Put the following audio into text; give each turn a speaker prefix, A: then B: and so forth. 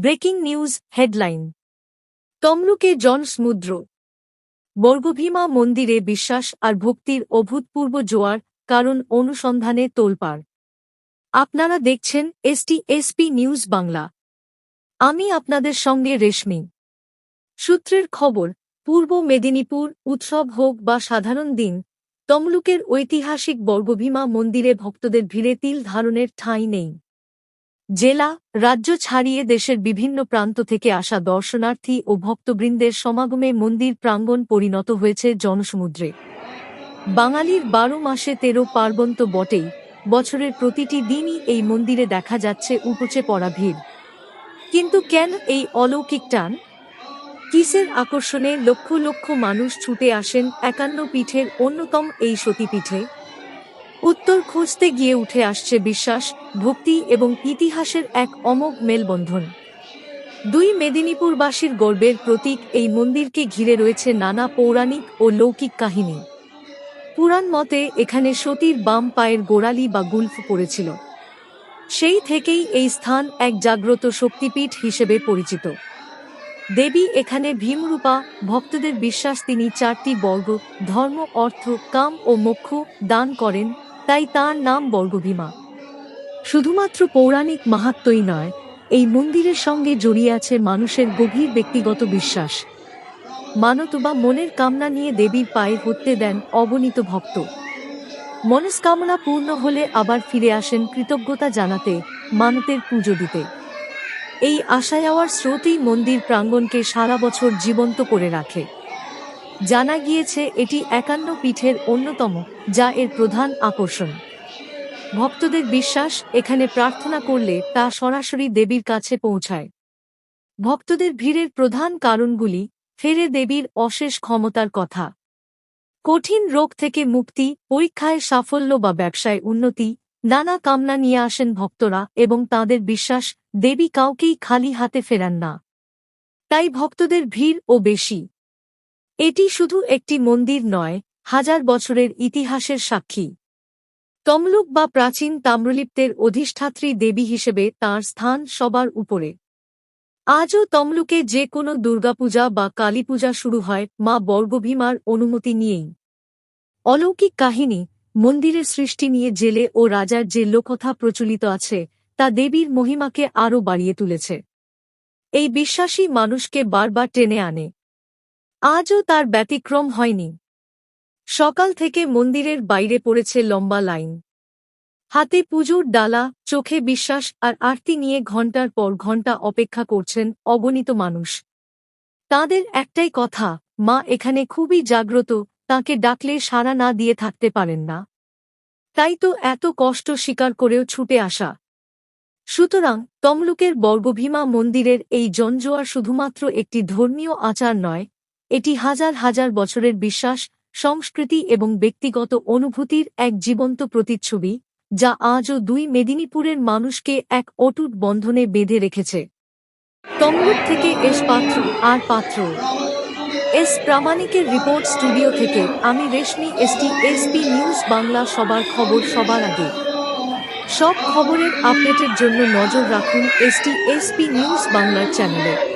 A: Breaking news headline. তমলুকে জন সমুদ্র। বর্গভীমা মন্দিরে বিশ্বাস আর ভক্তির অভূতপূর্ব জোয়ার কারণ অনুসন্ধানে তোলপাড়। আপনারা দেখছেন এসটি এসপি নিউজ বাংলা। আমি আপনাদের সঙ্গে রেশমি। সূত্রের খবর, পূর্ব মেদিনীপুর উৎসব হোক বা সাধারণ দিন, তমলুকের ঐতিহাসিক বর্গভীমা মন্দিরে ভক্তদের ভিড়ে তিল ধারণের ঠাঁই নেই। জেলা, রাজ্য ছাড়িয়ে দেশের বিভিন্ন প্রান্ত থেকে আসা দর্শনার্থী ও ভক্তবৃন্দের সমাগমে মন্দির প্রাঙ্গণ পরিণত হয়েছে জনসমুদ্রে। বাঙালির বারো মাসে তেরো পার্বণ তো বটেই, বছরের প্রতিটি দিনই এই মন্দিরে দেখা যাচ্ছে উপচে পড়া ভিড়। কিন্তু কেন এই অলৌকিক টান? কিসের আকর্ষণে লক্ষ লক্ষ মানুষ ছুটে আসেন একান্ন পীঠের অন্যতম এই সতীপীঠে? উত্তর খুঁজতে গিয়ে উঠে আসছে বিশ্বাস, ভক্তি এবং ইতিহাসের এক অমোঘ মেলবন্ধন। দুই মেদিনীপুরবাসীর গর্বের প্রতীক এই মন্দিরকে ঘিরে রয়েছে নানা পৌরাণিক ও লৌকিক কাহিনী। পুরাণ মতে এখানে সতীর বাম পায়ের গোড়ালি বা গুলফ পড়েছিল। সেই থেকেই এই স্থান এক জাগ্রত শক্তিপীঠ হিসেবে পরিচিত। দেবী এখানে ভীমরূপা, ভক্তদের বিশ্বাস তিনি চারটি বর্গ, ধর্ম, অর্থ, কাম ও মোক্ষ দান করেন তাই তার নাম বর্গভীমা। শুধুমাত্র পৌরাণিক মাহাত্মই নয়, এই মন্দিরের সঙ্গে জড়িয়ে আছে মানুষের গভীর ব্যক্তিগত বিশ্বাস। মানত বা মনের কামনা নিয়ে দেবীর পায়ে হতে দেন অবনীত ভক্ত। মনস্কামনা পূর্ণ হলে আবার ফিরে আসেন কৃতজ্ঞতা জানাতে মানতের পুজো দিতে। এই আশায় যাওয়ার স্রোতই মন্দির প্রাঙ্গণকে সারা বছর জীবন্ত করে রাখে। জানা গিয়েছে এটি একান্ন পীঠের অন্যতম, যা এর প্রধান আকর্ষণ। ভক্তদের বিশ্বাস, এখানে প্রার্থনা করলে তা সরাসরি দেবীর কাছে পৌঁছায়। ভক্তদের ভিড়ের প্রধান কারণগুলি, ফেরে দেবীর অশেষ ক্ষমতার কথা। কঠিন রোগ থেকে মুক্তি, পরীক্ষায় সাফল্য বা ব্যবসায় উন্নতি, নানা কামনা নিয়ে আসেন ভক্তরা এবং তাদের বিশ্বাস, দেবী কাউকেই খালি হাতে ফেরান না। তাই ভক্তদের ভিড় ও বেশি। এটি শুধু একটি মন্দির নয়, হাজার বছরের ইতিহাসের সাক্ষী। তমলুক বা প্রাচীন তাম্রলিপ্তের অধিষ্ঠাত্রী দেবী হিসেবে তার স্থান সবার উপরে। আজও তমলুকে যে কোনো দুর্গাপূজা বা কালীপূজা শুরু হয় মা বর্গভীমার অনুমতি নিয়েই। অলৌকিক কাহিনী, মন্দিরের সৃষ্টি নিয়ে জেলে ও রাজার যে লোকথা প্রচলিত আছে, তা দেবীর মহিমাকে আরও বাড়িয়ে তুলেছে। এই বিশ্বাসী মানুষকে বারবার টেনে আনে। আজও তার ব্যতিক্রম হয়নি। সকাল থেকে মন্দিরের বাইরে পড়েছে লম্বা লাইন। হাতে পুজোর ডালা, চোখে বিশ্বাস আর আরতি নিয়ে ঘণ্টার পর ঘণ্টা অপেক্ষা করছেন অগণিত মানুষ। তাদের একটাই কথা, মা এখানে খুবই জাগ্রত, তাকে ডাকলে সাড়া না দিয়ে থাকতে পারেন না। তাই তো এত কষ্ট স্বীকার করেও ছুটে আসা। সুতরাং তমলুকের বর্গভীমা মন্দিরের এই জঞ্জোয়ার শুধুমাত্র একটি ধর্মীয় আচার নয় এটি হাজার হাজার বছরের বিশ্বাস, সংস্কৃতি এবং ব্যক্তিগত অনুভূতির এক জীবন্ত প্রতিচ্ছবি, যা আজও দুই মেদিনীপুরের মানুষকে এক অটুট বন্ধনে বেঁধে রেখেছে। তমলুক থেকে এস পাত্র, আর পাত্র। এস প্রামাণিকের রিপোর্ট স্টুডিও থেকে আমি Reshmi, ST, SP news Bangla সবার খবর সবার আগে। সব খবরের আপডেটের জন্য নজর রাখুন এসটি, এসপি নিউজ বাংলার চ্যানেলে।